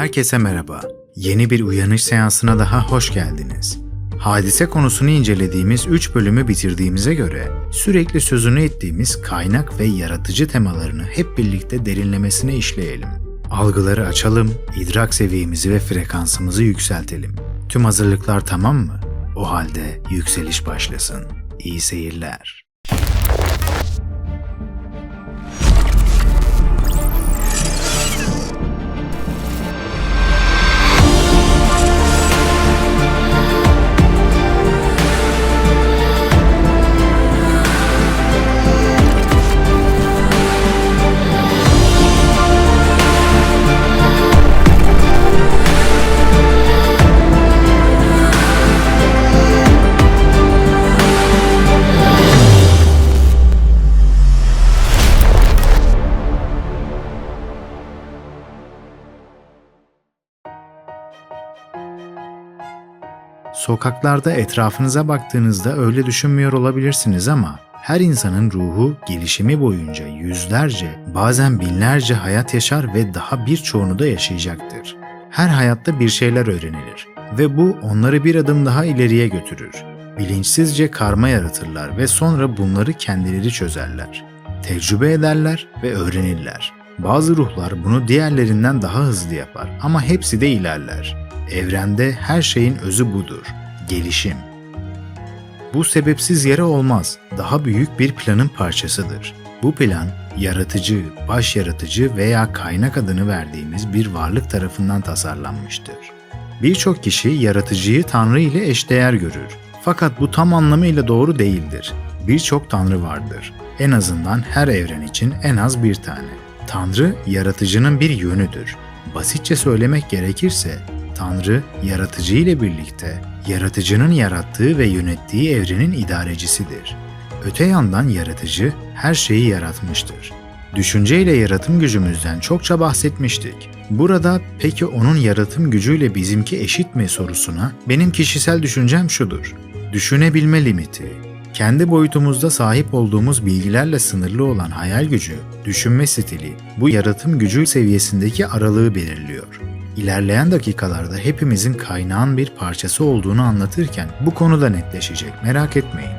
Herkese merhaba. Yeni bir uyanış seansına daha hoş geldiniz. Hadise konusunu incelediğimiz 3 bölümü bitirdiğimize göre sürekli sözünü ettiğimiz kaynak ve yaratıcı temalarını hep birlikte derinlemesine işleyelim. Algıları açalım, idrak seviyemizi ve frekansımızı yükseltelim. Tüm hazırlıklar tamam mı? O halde yükseliş başlasın. İyi seyirler. Sokaklarda etrafınıza baktığınızda öyle düşünmüyor olabilirsiniz ama her insanın ruhu gelişimi boyunca yüzlerce, bazen binlerce hayat yaşar ve daha birçoğunu da yaşayacaktır. Her hayatta bir şeyler öğrenilir ve bu onları bir adım daha ileriye götürür. Bilinçsizce karma yaratırlar ve sonra bunları kendileri çözerler. Tecrübe ederler ve öğrenirler. Bazı ruhlar bunu diğerlerinden daha hızlı yapar ama hepsi de ilerler. Evrende her şeyin özü budur. Gelişim. Bu sebepsiz yere olmaz. Daha büyük bir planın parçasıdır. Bu plan, yaratıcı, baş yaratıcı veya kaynak adını verdiğimiz bir varlık tarafından tasarlanmıştır. Birçok kişi yaratıcıyı Tanrı ile eşdeğer görür. Fakat bu tam anlamıyla doğru değildir. Birçok Tanrı vardır. En azından her evren için en az bir tane. Tanrı, yaratıcının bir yönüdür. Basitçe söylemek gerekirse, Tanrı, yaratıcı ile birlikte, yaratıcının yarattığı ve yönettiği evrenin idarecisidir. Öte yandan yaratıcı her şeyi yaratmıştır. Düşünceyle yaratım gücümüzden çokça bahsetmiştik. Burada peki onun yaratım gücüyle bizimki eşit mi sorusuna benim kişisel düşüncem şudur. Düşünebilme limiti, kendi boyutumuzda sahip olduğumuz bilgilerle sınırlı olan hayal gücü, düşünme stili bu yaratım gücü seviyesindeki aralığı belirliyor. İlerleyen dakikalarda hepimizin kaynağın bir parçası olduğunu anlatırken bu konuda netleşecek merak etmeyin.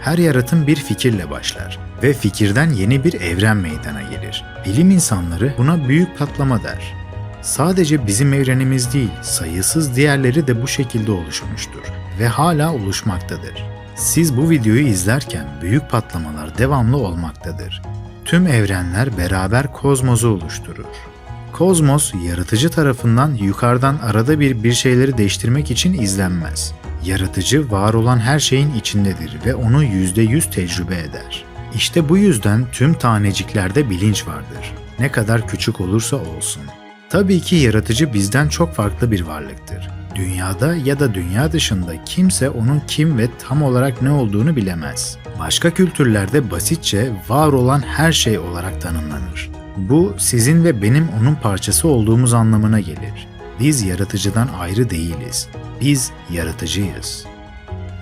Her yaratım bir fikirle başlar ve fikirden yeni bir evren meydana gelir. Bilim insanları buna büyük patlama der. Sadece bizim evrenimiz değil, sayısız diğerleri de bu şekilde oluşmuştur ve hala oluşmaktadır. Siz bu videoyu izlerken büyük patlamalar devamlı olmaktadır. Tüm evrenler beraber kozmosu oluşturur. Kozmos, yaratıcı tarafından yukarıdan arada bir bir şeyleri değiştirmek için izlenmez. Yaratıcı var olan her şeyin içindedir ve onu yüzde yüz tecrübe eder. İşte bu yüzden tüm taneciklerde bilinç vardır. Ne kadar küçük olursa olsun. Tabii ki yaratıcı bizden çok farklı bir varlıktır. Dünyada ya da dünya dışında kimse onun kim ve tam olarak ne olduğunu bilemez. Başka kültürlerde basitçe var olan her şey olarak tanımlanır. Bu sizin ve benim onun parçası olduğumuz anlamına gelir. Biz yaratıcıdan ayrı değiliz. Biz yaratıcıyız.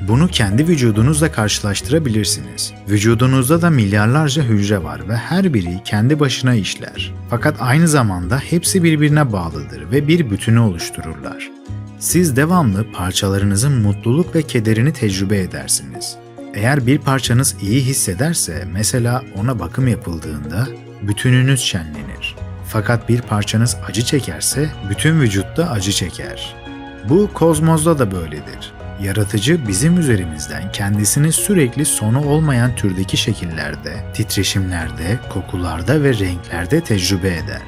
Bunu kendi vücudunuzla karşılaştırabilirsiniz. Vücudunuzda da milyarlarca hücre var ve her biri kendi başına işler. Fakat aynı zamanda hepsi birbirine bağlıdır ve bir bütünü oluştururlar. Siz devamlı parçalarınızın mutluluk ve kederini tecrübe edersiniz. Eğer bir parçanız iyi hissederse, mesela ona bakım yapıldığında bütününüz şenlenir. Fakat bir parçanız acı çekerse bütün vücutta acı çeker. Bu kozmozda da böyledir. Yaratıcı bizim üzerimizden kendisini sürekli sonu olmayan türdeki şekillerde, titreşimlerde, kokularda ve renklerde tecrübe eder.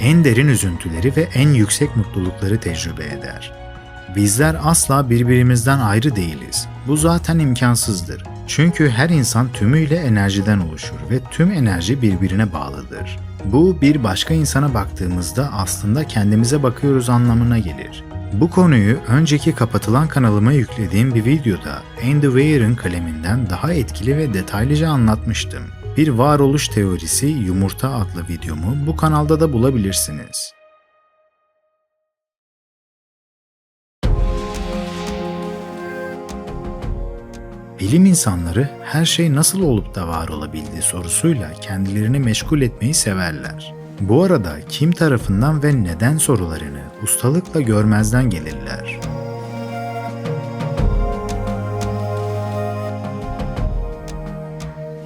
En derin üzüntüleri ve en yüksek mutlulukları tecrübe eder. Bizler asla birbirimizden ayrı değiliz. Bu zaten imkansızdır. Çünkü her insan tümüyle enerjiden oluşur ve tüm enerji birbirine bağlıdır. Bu bir başka insana baktığımızda aslında kendimize bakıyoruz anlamına gelir. Bu konuyu önceki kapatılan kanalıma yüklediğim bir videoda Andy Weir'ın kaleminden daha etkili ve detaylıca anlatmıştım. Bir varoluş teorisi yumurta adlı videomu bu kanalda da bulabilirsiniz. Bilim insanları her şey nasıl olup da var olabildiği sorusuyla kendilerini meşgul etmeyi severler. Bu arada kim tarafından ve neden sorularını ustalıkla görmezden gelirler.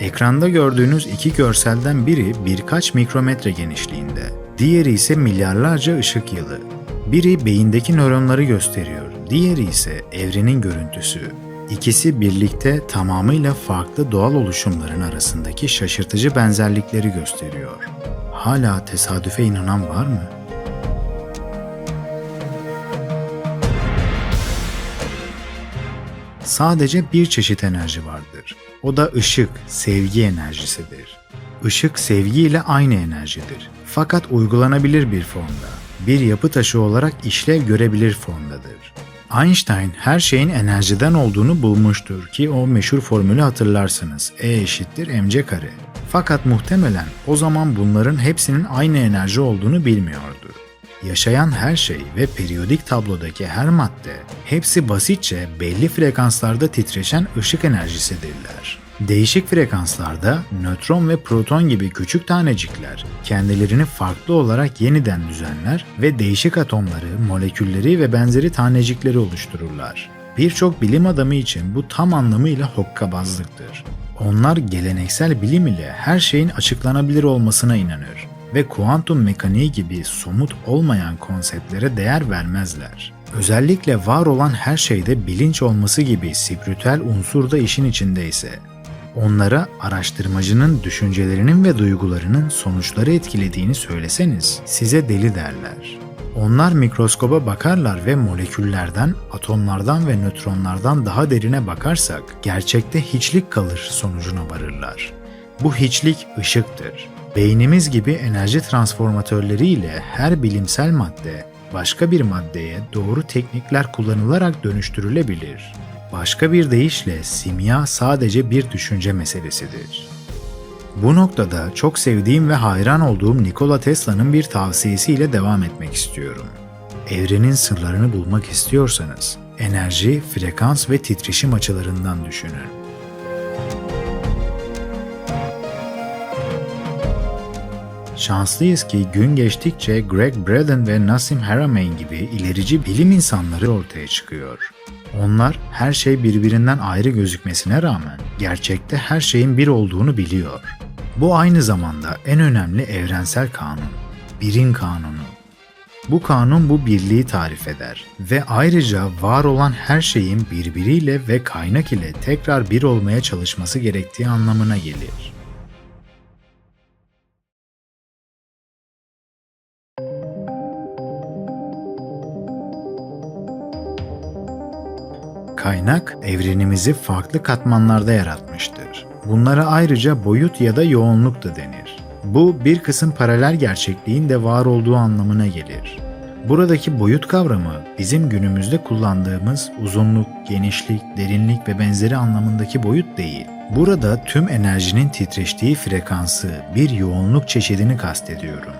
Ekranda gördüğünüz iki görselden biri birkaç mikrometre genişliğinde, diğeri ise milyarlarca ışık yılı. Biri beyindeki nöronları gösteriyor, diğeri ise evrenin görüntüsü. İkisi birlikte tamamıyla farklı doğal oluşumların arasındaki şaşırtıcı benzerlikleri gösteriyor. Hala tesadüfe inanan var mı? Sadece bir çeşit enerji vardır. O da ışık, sevgi enerjisidir. Işık sevgiyle aynı enerjidir. Fakat uygulanabilir bir formda, bir yapı taşı olarak işlev görebilir formdadır. Einstein her şeyin enerjiden olduğunu bulmuştur ki o meşhur formülü hatırlarsınız. E eşittir mc kare. Fakat muhtemelen o zaman bunların hepsinin aynı enerji olduğunu bilmiyordu. Yaşayan her şey ve periyodik tablodaki her madde hepsi basitçe belli frekanslarda titreşen ışık enerjisidirler. Değişik frekanslarda nötron ve proton gibi küçük tanecikler kendilerini farklı olarak yeniden düzenler ve değişik atomları, molekülleri ve benzeri tanecikleri oluştururlar. Birçok bilim adamı için bu tam anlamıyla hokkabazlıktır. Onlar geleneksel bilim ile her şeyin açıklanabilir olmasına inanır ve kuantum mekaniği gibi somut olmayan konseptlere değer vermezler. Özellikle var olan her şeyde bilinç olması gibi spiritüel unsur da işin içindeyse, onlara araştırmacının düşüncelerinin ve duygularının sonuçları etkilediğini söyleseniz size deli derler. Onlar mikroskoba bakarlar ve moleküllerden, atomlardan ve nötronlardan daha derine bakarsak gerçekte hiçlik kalır sonucuna varırlar. Bu hiçlik ışıktır. Beynimiz gibi enerji transformatörleriyle her bilimsel madde başka bir maddeye doğru teknikler kullanılarak dönüştürülebilir. Başka bir deyişle simya sadece bir düşünce meselesidir. Bu noktada çok sevdiğim ve hayran olduğum Nikola Tesla'nın bir tavsiyesiyle devam etmek istiyorum. Evrenin sırlarını bulmak istiyorsanız enerji, frekans ve titreşim açılarından düşünün. Şanslıyız ki gün geçtikçe Greg Braden ve Nassim Haramein gibi ilerici bilim insanları ortaya çıkıyor. Onlar her şey birbirinden ayrı gözükmesine rağmen gerçekte her şeyin bir olduğunu biliyor. Bu aynı zamanda en önemli evrensel kanun, birin kanunu. Bu kanun bu birliği tarif eder ve ayrıca var olan her şeyin birbiriyle ve kaynak ile tekrar bir olmaya çalışması gerektiği anlamına gelir. Kaynak evrenimizi farklı katmanlarda yaratmıştır. Bunlara ayrıca boyut ya da yoğunluk da denir. Bu bir kısım paralel gerçekliğin de var olduğu anlamına gelir. Buradaki boyut kavramı bizim günümüzde kullandığımız uzunluk, genişlik, derinlik ve benzeri anlamındaki boyut değil. Burada tüm enerjinin titreştiği frekansı, bir yoğunluk çeşidini kastediyorum.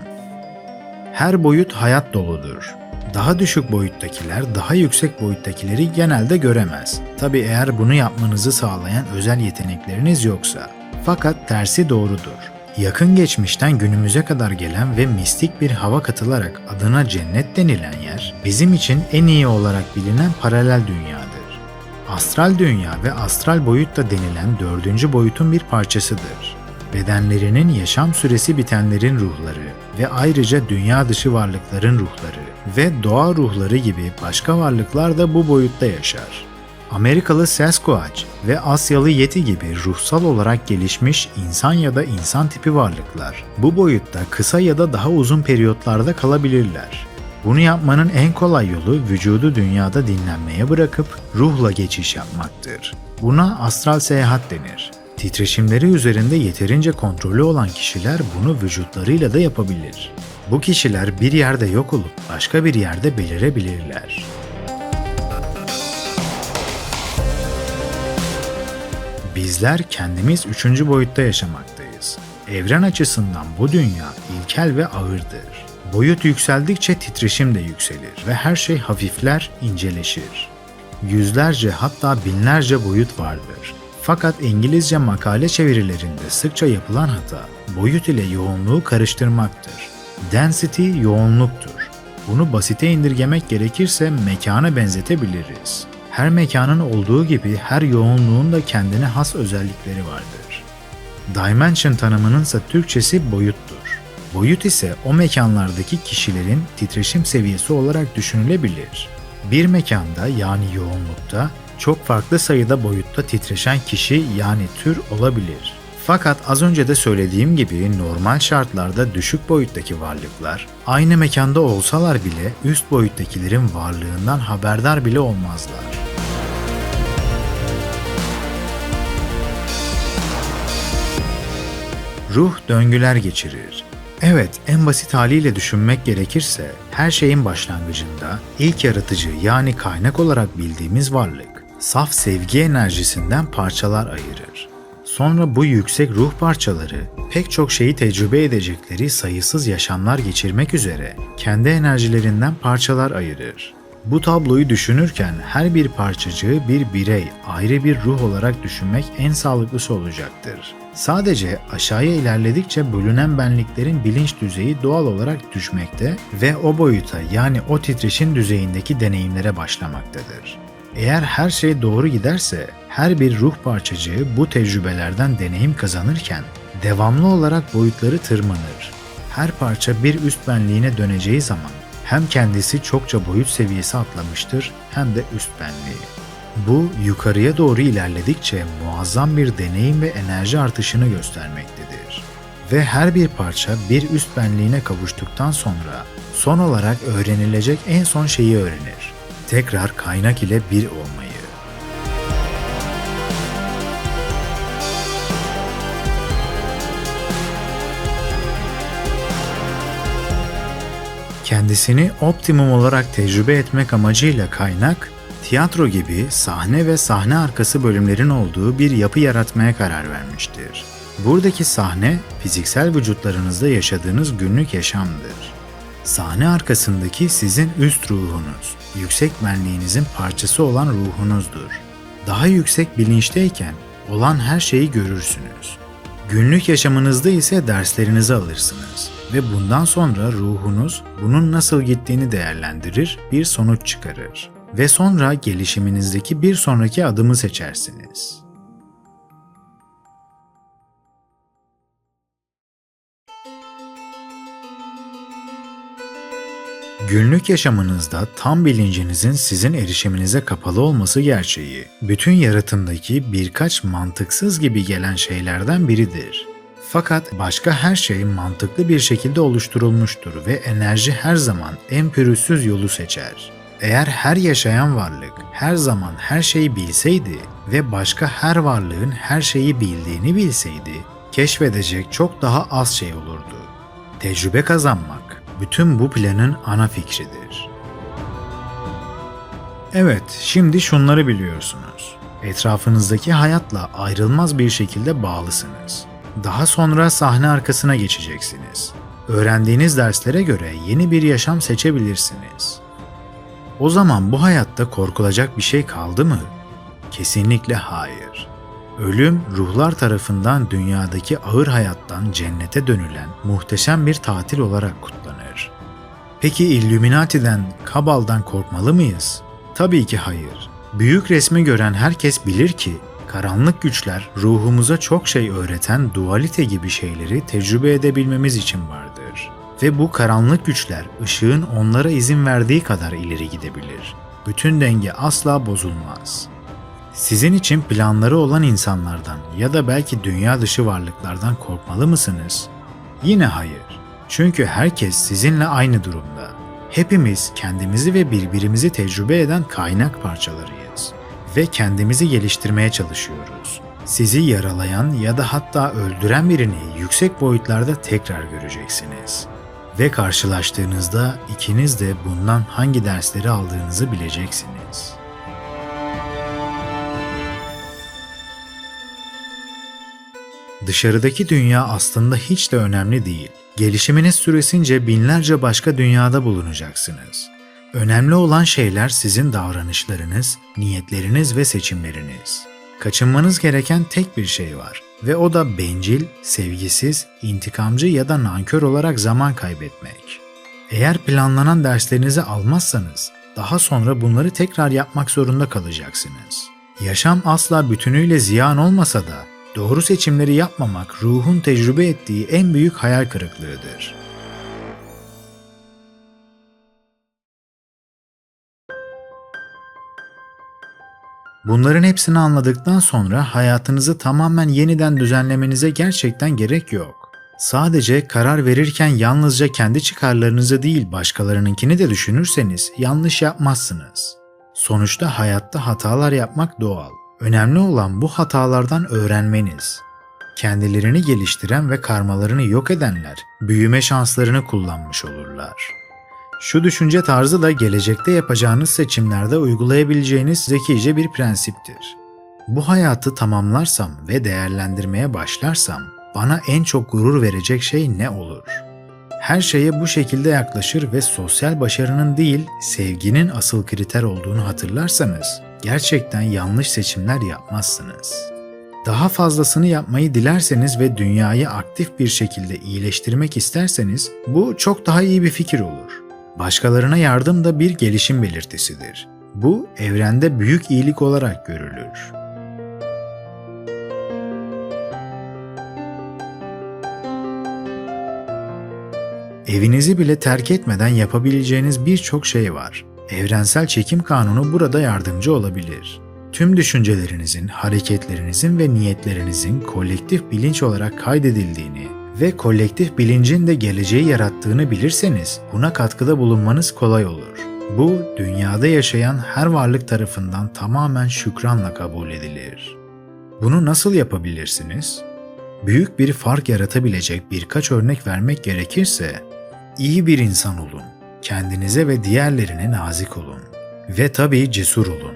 Her boyut hayat doludur. Daha düşük boyuttakiler daha yüksek boyuttakileri genelde göremez. Tabi eğer bunu yapmanızı sağlayan özel yetenekleriniz yoksa. Fakat tersi doğrudur. Yakın geçmişten günümüze kadar gelen ve mistik bir hava katılarak adına cennet denilen yer, bizim için en iyi olarak bilinen paralel dünyadır. Astral dünya ve astral boyut da denilen dördüncü boyutun bir parçasıdır bedenlerinin yaşam süresi bitenlerin ruhları ve ayrıca dünya dışı varlıkların ruhları ve doğa ruhları gibi başka varlıklar da bu boyutta yaşar. Amerikalı Sasquatch ve Asyalı Yeti gibi ruhsal olarak gelişmiş insan ya da insan tipi varlıklar bu boyutta kısa ya da daha uzun periyotlarda kalabilirler. Bunu yapmanın en kolay yolu vücudu dünyada dinlenmeye bırakıp ruhla geçiş yapmaktır. Buna astral seyahat denir. Titreşimleri üzerinde yeterince kontrolü olan kişiler bunu vücutlarıyla da yapabilir. Bu kişiler bir yerde yok olup başka bir yerde belirebilirler. Bizler kendimiz üçüncü boyutta yaşamaktayız. Evren açısından bu dünya ilkel ve ağırdır. Boyut yükseldikçe titreşim de yükselir ve her şey hafifler, inceleşir. Yüzlerce hatta binlerce boyut vardır fakat İngilizce makale çevirilerinde sıkça yapılan hata boyut ile yoğunluğu karıştırmaktır. Density yoğunluktur. Bunu basite indirgemek gerekirse mekana benzetebiliriz. Her mekanın olduğu gibi her yoğunluğun da kendine has özellikleri vardır. Dimension tanımının ise Türkçesi boyuttur. Boyut ise o mekanlardaki kişilerin titreşim seviyesi olarak düşünülebilir. Bir mekanda yani yoğunlukta çok farklı sayıda boyutta titreşen kişi yani tür olabilir. Fakat az önce de söylediğim gibi normal şartlarda düşük boyuttaki varlıklar aynı mekanda olsalar bile üst boyuttakilerin varlığından haberdar bile olmazlar. Ruh döngüler geçirir. Evet, en basit haliyle düşünmek gerekirse her şeyin başlangıcında ilk yaratıcı yani kaynak olarak bildiğimiz varlık saf sevgi enerjisinden parçalar ayırır. Sonra bu yüksek ruh parçaları pek çok şeyi tecrübe edecekleri sayısız yaşamlar geçirmek üzere kendi enerjilerinden parçalar ayırır. Bu tabloyu düşünürken her bir parçacığı bir birey, ayrı bir ruh olarak düşünmek en sağlıklısı olacaktır. Sadece aşağıya ilerledikçe bölünen benliklerin bilinç düzeyi doğal olarak düşmekte ve o boyuta yani o titreşim düzeyindeki deneyimlere başlamaktadır. Eğer her şey doğru giderse her bir ruh parçacığı bu tecrübelerden deneyim kazanırken devamlı olarak boyutları tırmanır. Her parça bir üst benliğine döneceği zaman hem kendisi çokça boyut seviyesi atlamıştır hem de üst benliği. Bu yukarıya doğru ilerledikçe muazzam bir deneyim ve enerji artışını göstermektedir. Ve her bir parça bir üst benliğine kavuştuktan sonra son olarak öğrenilecek en son şeyi öğrenir. Tekrar kaynak ile bir olmayı. Kendisini optimum olarak tecrübe etmek amacıyla kaynak, tiyatro gibi sahne ve sahne arkası bölümlerin olduğu bir yapı yaratmaya karar vermiştir. Buradaki sahne, fiziksel vücutlarınızda yaşadığınız günlük yaşamdır. Sahne arkasındaki sizin üst ruhunuz, yüksek benliğinizin parçası olan ruhunuzdur. Daha yüksek bilinçteyken olan her şeyi görürsünüz. Günlük yaşamınızda ise derslerinizi alırsınız ve bundan sonra ruhunuz bunun nasıl gittiğini değerlendirir, bir sonuç çıkarır ve sonra gelişiminizdeki bir sonraki adımı seçersiniz. Günlük yaşamınızda tam bilincinizin sizin erişiminize kapalı olması gerçeği, bütün yaratımdaki birkaç mantıksız gibi gelen şeylerden biridir. Fakat başka her şey mantıklı bir şekilde oluşturulmuştur ve enerji her zaman en pürüzsüz yolu seçer. Eğer her yaşayan varlık her zaman her şeyi bilseydi ve başka her varlığın her şeyi bildiğini bilseydi, keşfedecek çok daha az şey olurdu. Tecrübe kazanmak bütün bu planın ana fikridir. Evet, şimdi şunları biliyorsunuz. Etrafınızdaki hayatla ayrılmaz bir şekilde bağlısınız. Daha sonra sahne arkasına geçeceksiniz. Öğrendiğiniz derslere göre yeni bir yaşam seçebilirsiniz. O zaman bu hayatta korkulacak bir şey kaldı mı? Kesinlikle hayır. Ölüm ruhlar tarafından dünyadaki ağır hayattan cennete dönülen muhteşem bir tatil olarak kutlanır. Peki Illuminati'den, Kabal'dan korkmalı mıyız? Tabii ki hayır. Büyük resmi gören herkes bilir ki karanlık güçler ruhumuza çok şey öğreten dualite gibi şeyleri tecrübe edebilmemiz için vardır. Ve bu karanlık güçler ışığın onlara izin verdiği kadar ileri gidebilir. Bütün denge asla bozulmaz. Sizin için planları olan insanlardan ya da belki dünya dışı varlıklardan korkmalı mısınız? Yine hayır. Çünkü herkes sizinle aynı durumda. Hepimiz kendimizi ve birbirimizi tecrübe eden kaynak parçalarıyız ve kendimizi geliştirmeye çalışıyoruz. Sizi yaralayan ya da hatta öldüren birini yüksek boyutlarda tekrar göreceksiniz. Ve karşılaştığınızda ikiniz de bundan hangi dersleri aldığınızı bileceksiniz. Dışarıdaki dünya aslında hiç de önemli değil. Gelişiminiz süresince binlerce başka dünyada bulunacaksınız. Önemli olan şeyler sizin davranışlarınız, niyetleriniz ve seçimleriniz. Kaçınmanız gereken tek bir şey var. Ve o da bencil, sevgisiz, intikamcı ya da nankör olarak zaman kaybetmek. Eğer planlanan derslerinizi almazsanız daha sonra bunları tekrar yapmak zorunda kalacaksınız. Yaşam asla bütünüyle ziyan olmasa da doğru seçimleri yapmamak ruhun tecrübe ettiği en büyük hayal kırıklığıdır. Bunların hepsini anladıktan sonra hayatınızı tamamen yeniden düzenlemenize gerçekten gerek yok. Sadece karar verirken yalnızca kendi çıkarlarınızı değil başkalarınınkini de düşünürseniz yanlış yapmazsınız. Sonuçta hayatta hatalar yapmak doğal. Önemli olan bu hatalardan öğrenmeniz. Kendilerini geliştiren ve karmalarını yok edenler büyüme şanslarını kullanmış olurlar. Şu düşünce tarzı da gelecekte yapacağınız seçimlerde uygulayabileceğiniz zekice bir prensiptir. Bu hayatı tamamlarsam ve değerlendirmeye başlarsam bana en çok gurur verecek şey ne olur? Her şeye bu şekilde yaklaşır ve sosyal başarının değil, sevginin asıl kriter olduğunu hatırlarsanız gerçekten yanlış seçimler yapmazsınız. Daha fazlasını yapmayı dilerseniz ve dünyayı aktif bir şekilde iyileştirmek isterseniz bu çok daha iyi bir fikir olur. Başkalarına yardım da bir gelişim belirtisidir. Bu evrende büyük iyilik olarak görülür. Evinizi bile terk etmeden yapabileceğiniz birçok şey var. Evrensel çekim kanunu burada yardımcı olabilir. Tüm düşüncelerinizin, hareketlerinizin ve niyetlerinizin kolektif bilinç olarak kaydedildiğini ve kolektif bilincin de geleceği yarattığını bilirseniz buna katkıda bulunmanız kolay olur. Bu dünyada yaşayan her varlık tarafından tamamen şükranla kabul edilir. Bunu nasıl yapabilirsiniz? Büyük bir fark yaratabilecek birkaç örnek vermek gerekirse, iyi bir insan olun, kendinize ve diğerlerine nazik olun ve tabii cesur olun.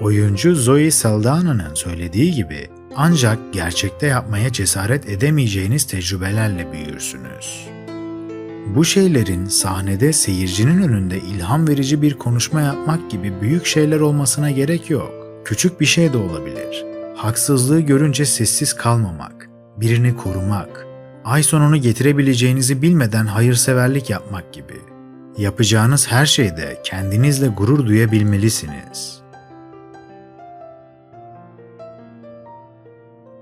Oyuncu Zoe Saldana'nın söylediği gibi ancak gerçekte yapmaya cesaret edemeyeceğiniz tecrübelerle büyürsünüz. Bu şeylerin sahnede seyircinin önünde ilham verici bir konuşma yapmak gibi büyük şeyler olmasına gerek yok. Küçük bir şey de olabilir. Haksızlığı görünce sessiz kalmamak, birini korumak, ay sonunu getirebileceğinizi bilmeden hayırseverlik yapmak gibi. Yapacağınız her şeyde kendinizle gurur duyabilmelisiniz.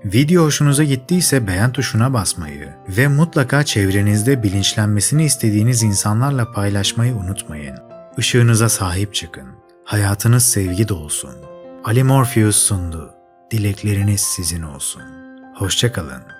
Video hoşunuza gittiyse beğen tuşuna basmayı ve mutlaka çevrenizde bilinçlenmesini istediğiniz insanlarla paylaşmayı unutmayın. Işığınıza sahip çıkın. Hayatınız sevgi dolsun. Ali Morpheus sundu. Dilekleriniz sizin olsun. Hoşçakalın.